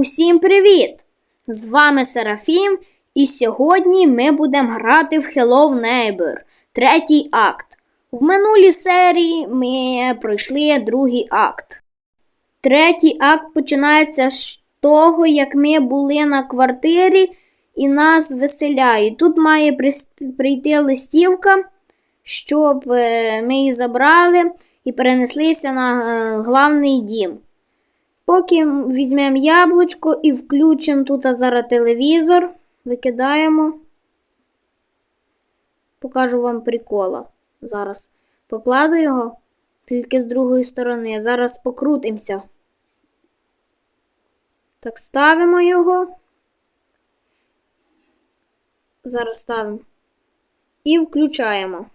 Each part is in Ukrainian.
Усім привіт! З вами Серафім, і сьогодні ми будемо грати в Hello Neighbor, третій акт. В минулій серії ми пройшли другий акт. Третій акт починається з того, як ми були на квартирі і нас виселяють. Тут має прийти листівка, щоб е, ми її забрали і перенеслися на е, главний дім. Поки візьмемо яблучко і включимо тут зараз телевізор, викидаємо. Покажу вам прикола. Зараз покладу його тільки з другої сторони. Зараз покрутимося. Так, ставимо його. Зараз ставимо. І включаємо.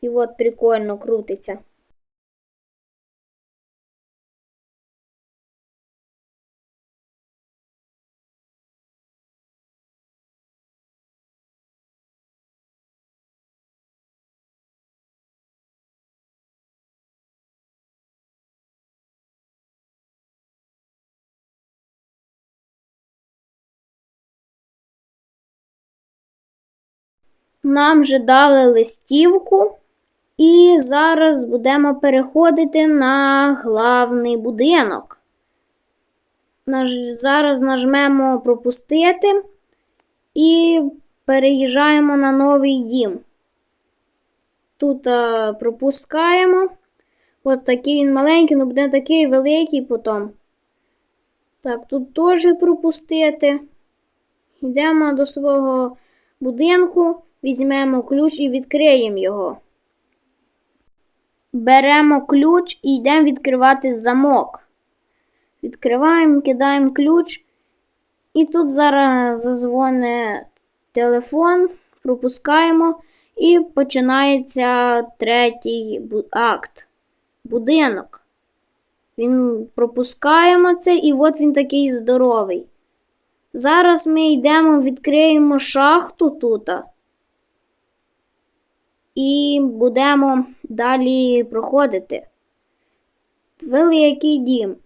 І от прикольно крутиться. Нам вже дали листівку, і зараз будемо переходити на главний будинок. Зараз нажмемо пропустити і переїжджаємо на новий дім. Тут а, пропускаємо. От такий він маленький, ну буде такий великий потім. Так, тут теж пропустити. Йдемо до свого будинку, візьмемо ключ і відкриємо його. Беремо ключ і йдемо відкривати замок. Відкриваємо, кидаємо ключ. І тут зараз зазвоне телефон, пропускаємо, і починається третій акт. Будинок. Він пропускаємо це, і от він такий здоровий. Зараз ми йдемо, відкриємо шахту тут. І будемо далі проходити. Великий дім.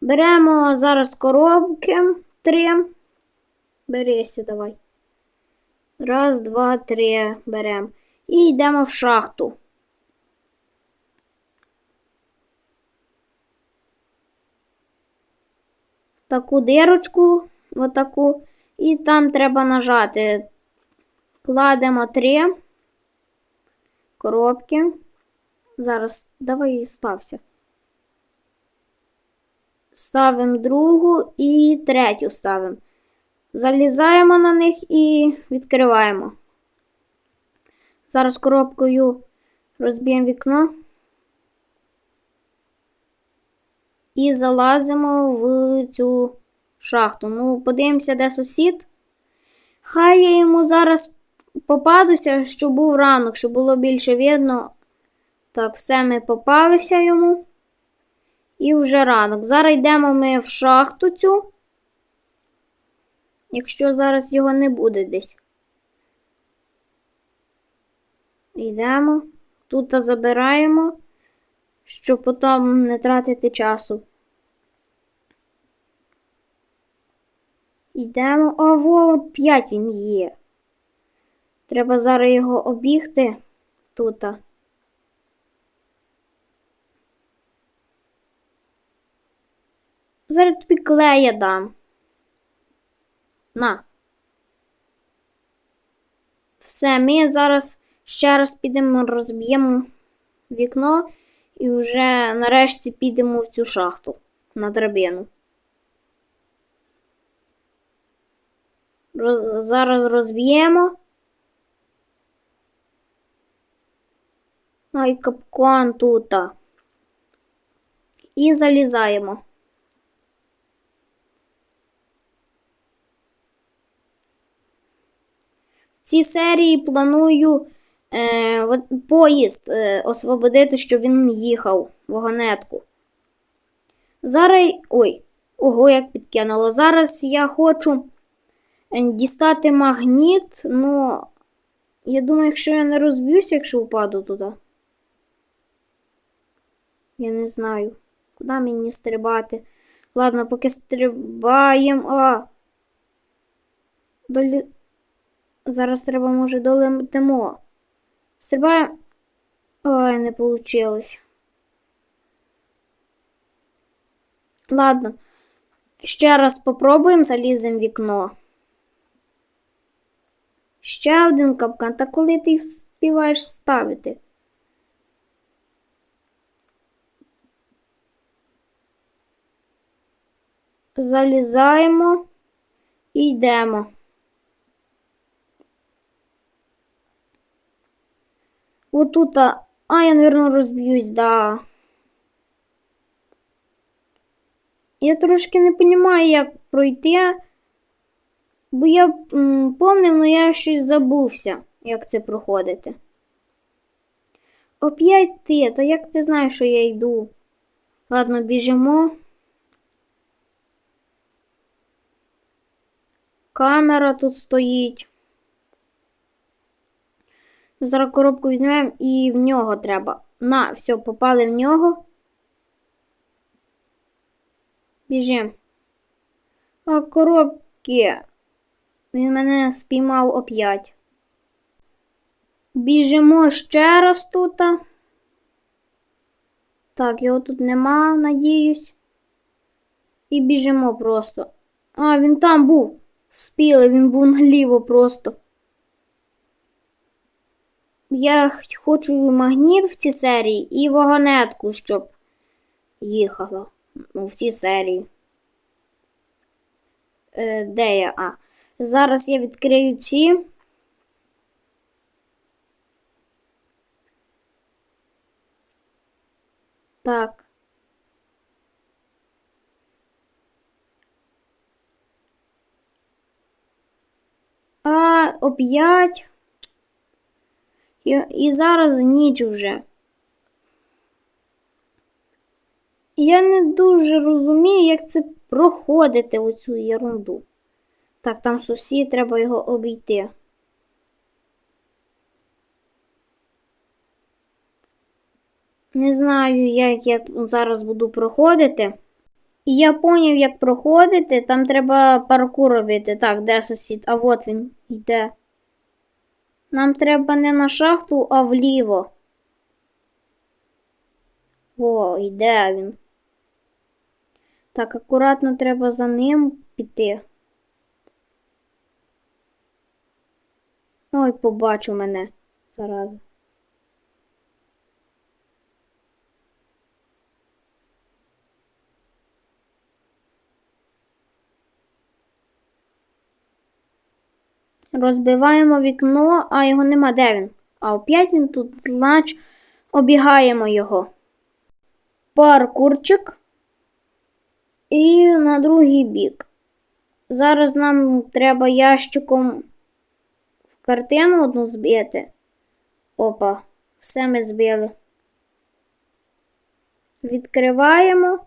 Беремо зараз коробки три. Берися, давай. Раз, два, три беремо. І йдемо в шахту. таку дирочку, отаку, і там треба нажати. Кладемо три коробки. Зараз давай стався. Ставимо другу і третю ставимо. Залізаємо на них і відкриваємо. Зараз коробкою розб'ємо вікно. і залазимо в цю шахту. Ну, подивимося, де сусід. Хай я йому зараз попадуся, щоб був ранок, щоб було більше видно. Так, все ми попалися йому. І вже ранок. Зараз йдемо ми в шахту цю. Якщо зараз його не буде десь. Йдемо. Тут забираємо, щоб потім не тратити часу. Йдемо. О, во, 5 він є. Треба зараз його обігти тут. Зараз тобі клея дам. На. Все, ми зараз ще раз підемо, розб'ємо вікно і вже нарешті підемо в цю шахту на драбину. Роз, зараз розб'ємо. Ай, капкан тут. І залізаємо. В цій серії планую е, поїзд е, освободити, щоб він їхав вагонетку. Зараз. Ой, ого, як підкинуло. Зараз я хочу е, дістати магніт, ну, я думаю, якщо я не розб'юся, якщо впаду туди. Я не знаю, куди мені стрибати. Ладно, поки стрибаємо. А. Долі... Зараз треба, може, долетимо. Стрибаємо. Ой, не вийшло. Ладно. Ще раз попробуємо заліземо в вікно. Ще один капкан. Та коли ти їх співаєш ставити? Залізаємо і йдемо. Отут, а, я, наверное, розб'юсь, да. Я трошки не розумію, як пройти, бо я помнив, але я щось забувся, як це проходити. Оп'ять ти, та як ти знаєш, що я йду? Ладно, біжимо. Камера тут стоїть. Зараз коробку візьмемо і в нього треба. На, все, попали в нього. Біжим. А коробки. Він мене спіймав оп'ять. Біжимо ще раз тут. Так, його тут нема, надіюсь. І біжимо просто. А, він там був. Вспіли, він був наліво просто. Я хочу магніт в цій серії і вагонетку, щоб їхала. Ну, в цій серії. Е, де я? А. Зараз я відкрию ці. Так. А, оп'ять. І, і зараз ніч вже. Я не дуже розумію, як це проходити оцю ерунду. Так, там сусід, треба його обійти. Не знаю, як я зараз буду проходити. І я поняв, як проходити. Там треба паркур робити. Так, де сусід? А от він йде. Нам треба не на шахту, а вліво. О, йде він. Так, акуратно треба за ним піти. Ой, побачу мене зараз. Розбиваємо вікно, а його нема. Де він? А опять він тут, значить, обігаємо його. Паркурчик. І на другий бік. Зараз нам треба ящиком картину одну збити. Опа, все ми збили. Відкриваємо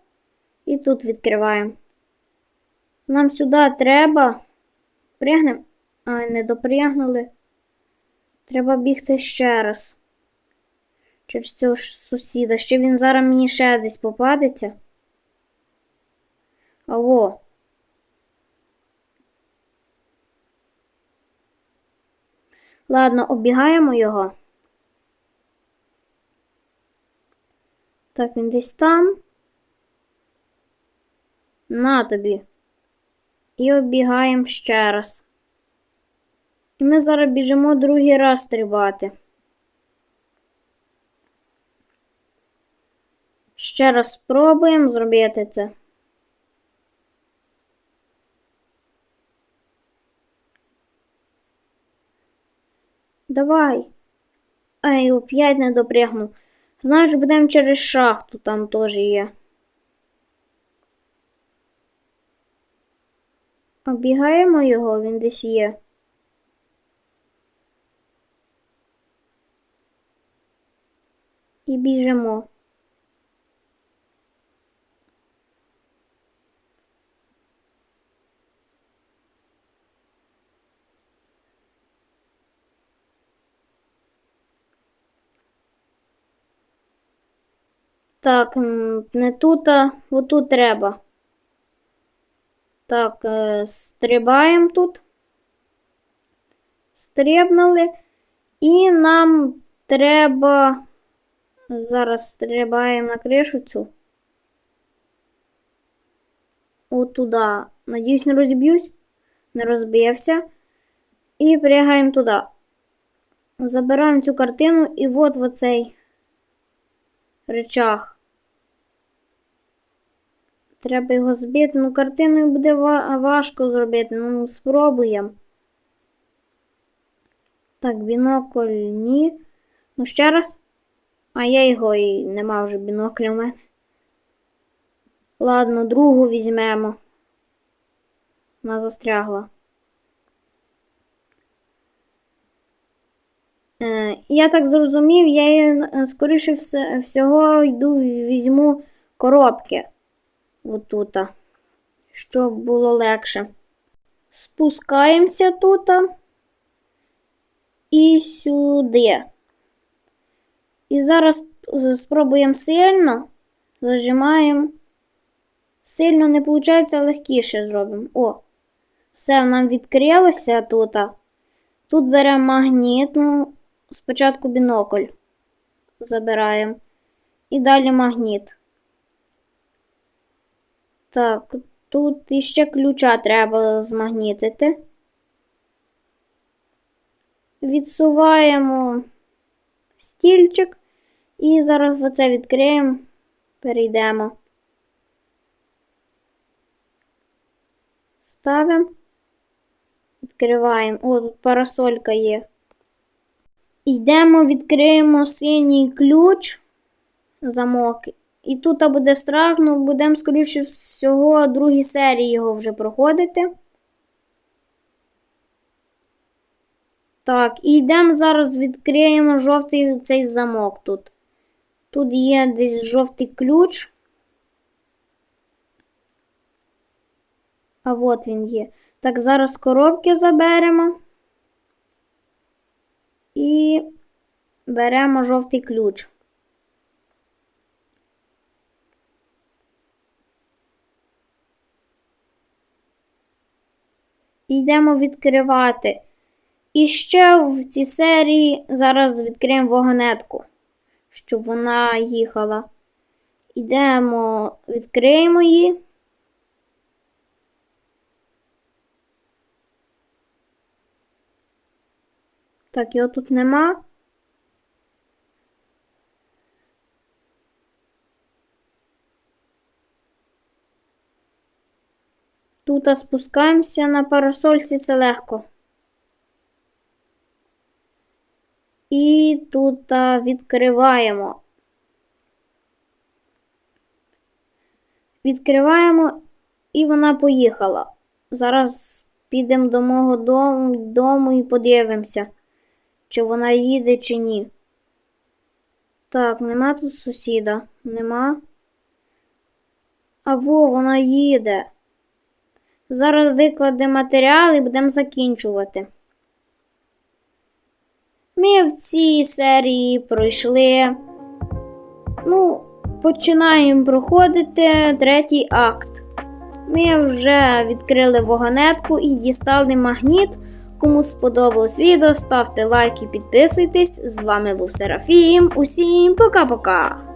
і тут відкриваємо. Нам сюди треба. Пригнемо. Ай, не допрягнули. Треба бігти ще раз. Через цього ж сусіда. Ще він зараз мені ще десь попадеться. Алло. Ладно, обігаємо його. Так, він десь там. На тобі. І обігаємо ще раз. І ми зараз біжимо другий раз стрибати. Ще раз спробуємо зробити це. Давай. Ай, оп'ять не допрягнув. Знаєш, будемо через шахту, там теж є. Обігаємо його, він десь є. І біжимо. Так, не тут, а отут треба. Так, е, стрибаємо тут. Стрибнули. І нам треба. Зараз стрибаємо на кришу цю. Отуда. Надіюсь, не розіб'юсь. Не розбився. І пригаємо туди. Забираємо цю картину і от в оцей речах. Треба його збити. Ну, картиною буде важко зробити. Ну, спробуємо. Так, бінокль ні. Ну, ще раз. А я його і нема вже бінокля в мене. Ладно, другу візьмемо. Вона застрягла. Е, я так зрозумів, я її, е, скоріше всього йду візьму коробки. Отута. Щоб було легше. Спускаємося тут і сюди. І зараз е, спробуємо сильно. Зажимаємо. Сильно не виходить, легкіше зробимо. О, все нам відкрилося тут. Тут беремо магніт, ну, спочатку бінокль забираємо. І далі магніт. Так, тут іще ключа треба змагнітити. Відсуваємо стільчик і зараз оце відкриємо, перейдемо. Ставимо, відкриваємо. О, тут парасолька є. Йдемо, відкриємо синій ключ, замок. І тут буде страх, ну будемо, скоріше всього, другій серії його вже проходити. Так, і йдемо зараз відкриємо жовтий цей замок тут. Тут є десь жовтий ключ. А от він є. Так, зараз коробки заберемо. І беремо жовтий ключ. Йдемо відкривати. І ще в цій серії зараз відкриємо вагонетку, щоб вона їхала. Йдемо, відкриємо її. Так, його тут нема. Тут спускаємося на парасольці, це легко. І тут відкриваємо. Відкриваємо, і вона поїхала. Зараз підемо до мого дому, дому і подивимося, чи вона їде, чи ні. Так, нема тут сусіда. Нема. А во, вона їде. Зараз викладемо матеріал і будемо закінчувати. Ми в цій серії пройшли. Ну, починаємо проходити третій акт. Ми вже відкрили вагонетку і дістали магніт. Кому сподобалось відео, ставте лайк і підписуйтесь. З вами був Серафім. Усім пока-пока!